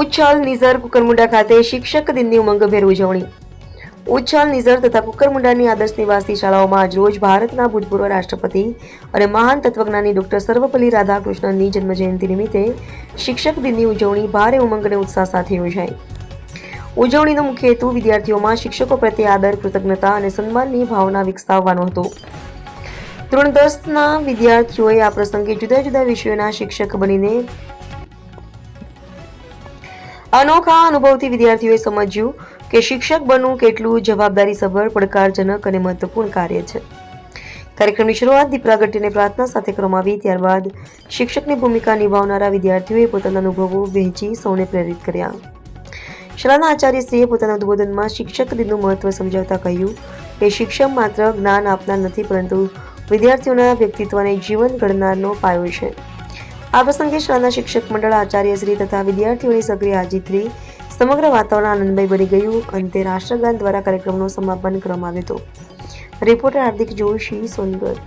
ઉચ્છલ નિઝર કુકરમુંડા ખાતે શિક્ષક દિનની ઉમંગભેર ઉજવણી. ઉચ્છલ નિઝર તથા કુકરમુંડાની આદર્શ નિવાસી શાળાઓમાં આજરોજ ભારતના ભૂતપૂર્વ રાષ્ટ્રપતિ અને મહાન તત્વજ્ઞાની ડોક્ટર સર્વપલ્લી રાધાકૃષ્ણનની જન્મજયંતિ નિમિત્તે શિક્ષક દિનની ઉજવણી ભારે ઉમંગ અને ઉત્સાહ સાથે યોજાઈ. ઉજવણીનો મુખ્ય હેતુ વિદ્યાર્થીઓમાં શિક્ષકો પ્રત્યે આદર, કૃતજ્ઞતા અને સન્માનની ભાવના વિકસાવવાનો હતો. ધોરણ દસના વિદ્યાર્થીઓએ આ પ્રસંગે જુદા જુદા વિષયોના શિક્ષક બનીને અનોખા અનુભવથી વિદ્યાર્થીઓએ સમજ્યું કે શિક્ષક બનવું કેટલું જવાબદારીસભર, પડકારજનક અને મહત્વપૂર્ણ કાર્ય છે. કાર્યક્રમની શરૂઆત દીપ પ્રાર્થના સાથે કરવામાં આવી, ત્યારબાદ શિક્ષકની ભૂમિકા નિભાવનારા વિદ્યાર્થીઓએ પોતાના અનુભવો વહેંચી સૌને પ્રેરિત કર્યા. શાળાના આચાર્યશ્રીએ પોતાના ઉદ્બોધનમાં શિક્ષક દિનનું મહત્વ સમજાવતા કહ્યું કે શિક્ષક માત્ર જ્ઞાન આપનાર નથી, પરંતુ વિદ્યાર્થીઓના વ્યક્તિત્વને જીવન ઘડનારનો પાયો છે. આ પ્રસંગે શાળાના શિક્ષક મંડળ આચાર્યશ્રી તથા વિદ્યાર્થીઓની સક્રિય હાજરીથી સમગ્ર વાતાવરણ આનંદમય બની ગયું. અંતે રાષ્ટ્રગાન દ્વારા કાર્યક્રમનું સમાપન કરવામાં આવ્યું હતું. રિપોર્ટર હાર્દિક જોશી, સોનગઢ.